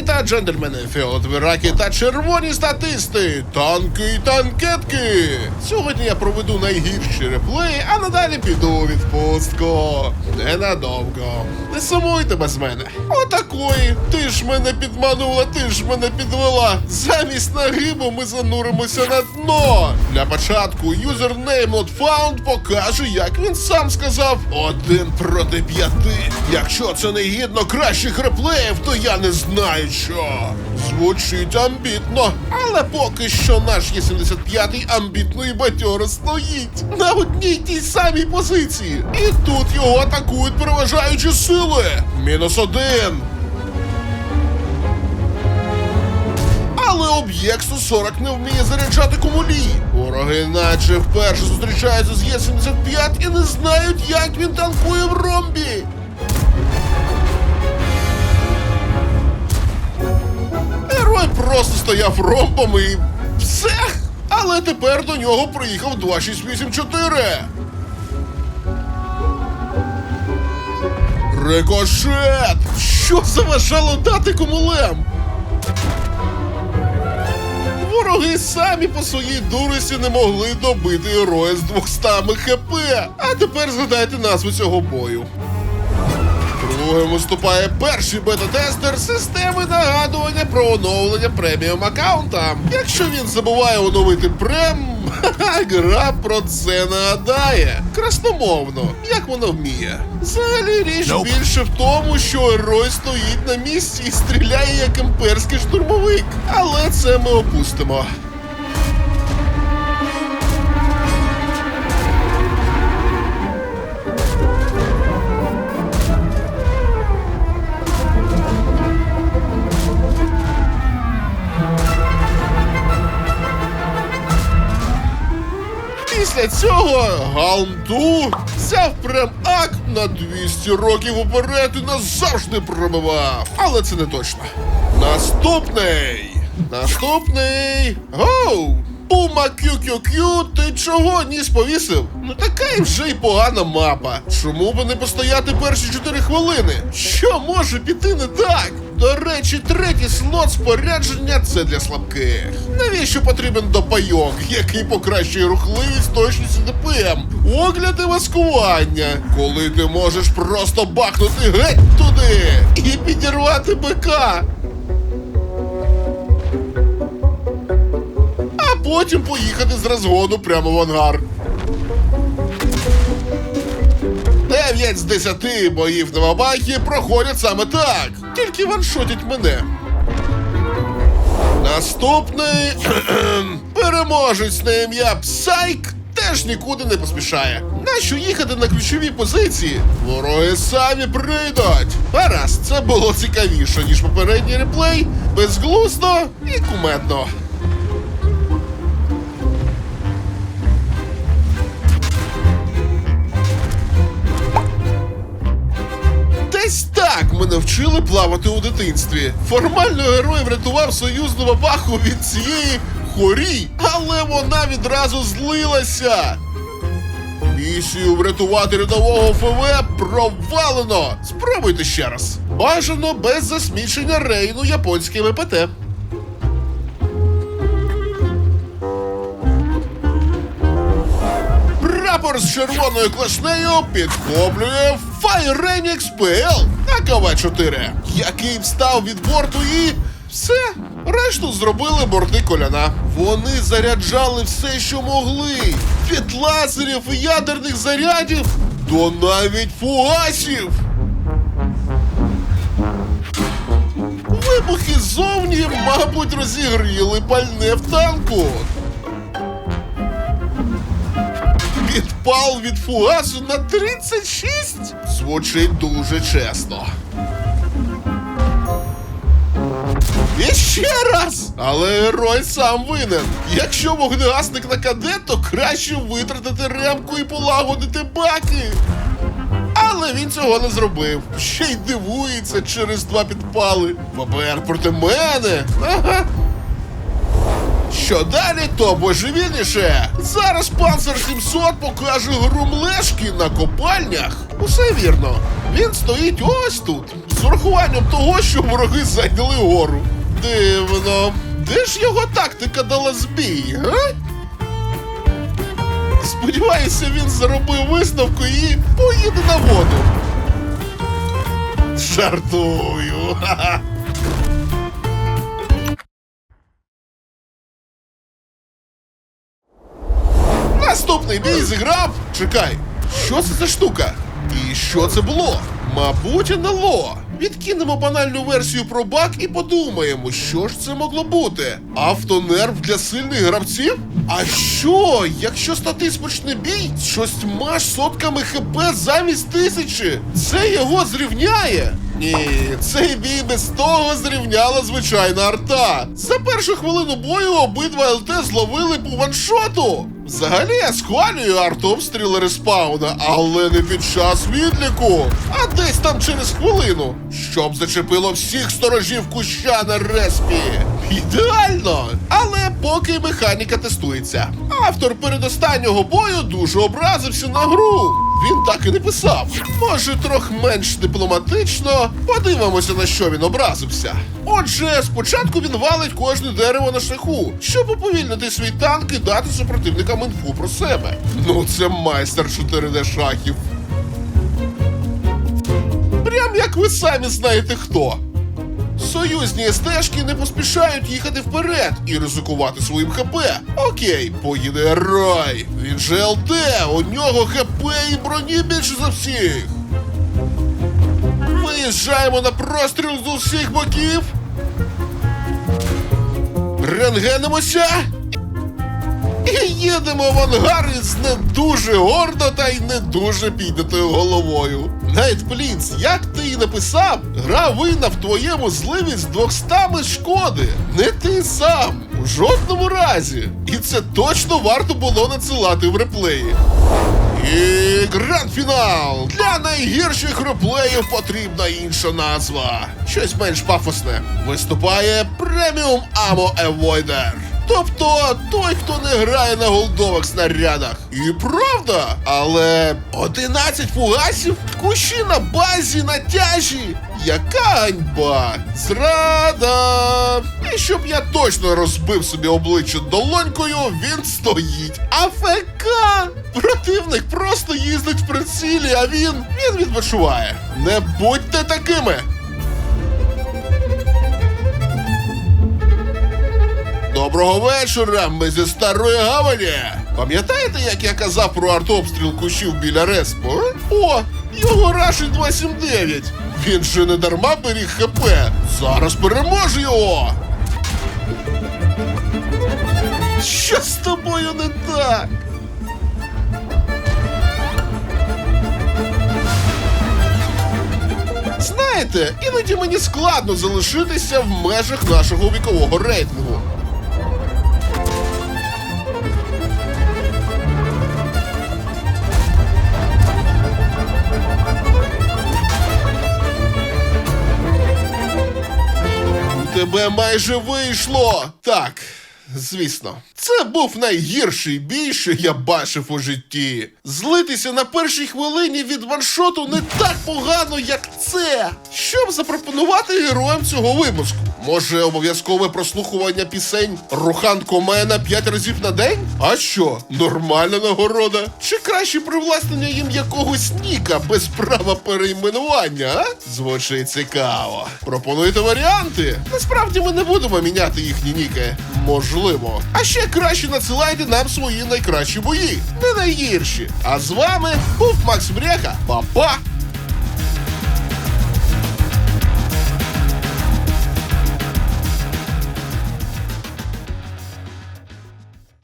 та джентльмени, фіолетові та червоні статисти, танки і танкетки. Сьогодні я проведу найгірші реплеї, а надалі піду у відпустку. Ненадовго. Не сумуйте без мене. Отакої. Ти ж мене підманула, ти ж мене підвела. Замість нагибу ми зануримося на дно. Для початку username not found покаже, як він сам сказав. Один проти п'яти. Якщо це не гідно кращих реплеїв, то я не знаю що. Звучить амбітно, але поки що наш Є-75 амбітно і бадьоро стоїть на одній тій самій позиції. І тут його атакують переважаючі сили. Мінус один. Але об'єкт 140 не вміє заряджати кумулі. Вороги наче вперше зустрічаються з Є-75 і не знають, як він танкує в ромбі. Герой просто стояв ромбом і все. Але тепер до нього приїхав 2684. Рикошет! Що заважало дати кумулем? Вороги самі по своїй дурості не могли добити героя з 200 хп. А тепер згадайте назву цього бою. Другим виступає перший бета-тестер системи нагадування про оновлення преміум аккаунта. Якщо він забуває оновити прем, гра про це нагадає. Красномовно, як воно вміє. Взагалі річ Nope. більше в тому, що герой стоїть на місці і стріляє як імперський штурмовик. Але це ми опустимо. Після цього Галмту взяв прем акт на 200 років уперед і назавжди пробивав. Але це не точно. Наступний! Наступний! Гоу! Пума QQQ, ти чого ніс повісив? Ну така і вже й погана мапа. Чому би не постояти перші 4 хвилини? Що може піти не так? До речі, третій слот спорядження це для слабких. Навіщо потрібен допайок, який покращує рухливість, точність і ДПМ? Огляд і маскування, коли ти можеш просто бахнути геть туди і підірвати бика. а потім поїхати з розгону прямо в ангар. 9 з 10 боїв на Вабахі проходять саме так. Тільки ваншотять мене. Наступний переможець на ім'я Псайк теж нікуди не поспішає. Нащо їхати на ключові позиції? Вороги самі прийдуть. Гаразд, це було цікавіше, ніж попередній реплей, безглуздо і кумедно. Так мене вчили плавати у дитинстві. Формально герой врятував союзну баху від цієї хорі, але вона відразу злилася. Місію врятувати рядового ФВ провалено. Спробуйте ще раз. Бажано без засмічення рейну японськими ПТ. Прапор з червоною клашнею підхоплює Файренікс ПЛ на КВ-4, який встав від борту і все. Решту зробили борти коляна. Вони заряджали все, що могли. Від лазерів і ядерних зарядів до навіть фугасів. Вибухи ззовні, мабуть, розігріли пальне в танку. Підпал від фугасу на 36? Звучить дуже чесно. І ще раз! Але герой сам винен. Якщо вогнегасник на кадет, то краще витратити ремку і полагодити баки. Але він цього не зробив. Ще й дивується через два підпали. ВБР проти мене. Ага. Що далі, то божевільніше. Зараз панцер 700 покаже грумлешки на копальнях. Усе вірно. Він стоїть ось тут, з урахуванням того, що вороги зайняли гору. Дивно. Де ж його тактика дала збій, га? Сподіваюся, він заробив виставку і поїде на воду. Жартую. Ха-ха. Наступний бій зіграв. Чекай, що це за штука? І що це було? Мабуть, НЛО. Відкинемо банальну версію про баг і подумаємо, що ж це могло бути. Автонерв для сильних гравців? А що, якщо статись почне бій з шостьма сотками ХП замість тисячі? Це його зрівняє? Ні, цей бій без того зрівняла звичайна арта. За першу хвилину бою обидва ЛТ зловили по ваншоту. Взагалі я схвалюю артобстріли респауна, але не під час відліку, а десь там через хвилину, щоб зачепило всіх сторожів куща на респі. Ідеально! Але поки механіка тестується. Автор передостаннього бою дуже образився на гру. Він так і не писав. Може, трохи менш дипломатично. Подивимося, на що він образився. Отже, спочатку він валить кожне дерево на шляху, щоб уповільнити свій танк і дати супротивникам інфу про себе. Ну, це майстер 4D шахів. Прям як ви самі знаєте хто. Союзні стежки не поспішають їхати вперед і ризикувати своїм ХП. Окей, поїде рай. Він же ЛТ, у нього ХП і броні більше за всіх. Виїжджаємо на простріл з усіх боків. Рентгенимося. І їдемо в ангар із не дуже гордо та й не дуже піднятою головою. Навіть Плінц, як ти і написав, гра винна в твоєму зливі з 200 шкоди. Не ти сам. У жодному разі. І це точно варто було надсилати в реплеї. І гранд-фінал! Для найгірших реплеїв потрібна інша назва. Щось менш пафосне. Виступає преміум Амо Евойдер. Тобто той, хто не грає на голдових снарядах. І правда, але 11 фугасів, кущі на базі на тяжі. Яка ганьба! Зрада! І щоб я точно розбив собі обличчя долонькою, він стоїть. АФК! Противник просто їздить в прицілі, а він він відпочиває. Не будьте такими! Доброго вечора, ми зі старої гавані. Пам'ятаєте, як я казав про артобстріл кущів біля респу? О, його рашить 279. Він же не дарма беріг ХП. Зараз переможе його. Що з тобою не так? Знаєте, іноді мені складно залишитися в межах нашого вікового рейтингу. Тебе майже вийшло. Так, звісно. Це був найгірший бій, що я бачив у житті. Злитися на першій хвилині від ваншоту не так погано, як це. Щоб запропонувати героям цього випуску? Може, обов'язкове прослухування пісень Рухан Комена п'ять разів на день? А що, нормальна нагорода? Чи краще привласнення їм якогось ніка без права перейменування, а? Звучить цікаво. Пропонуйте варіанти. Насправді ми не будемо міняти їхні ніки. Можливо. А ще краще надсилайте нам свої найкращі бої, не найгірші. А з вами був Макс Бреха. Па-па!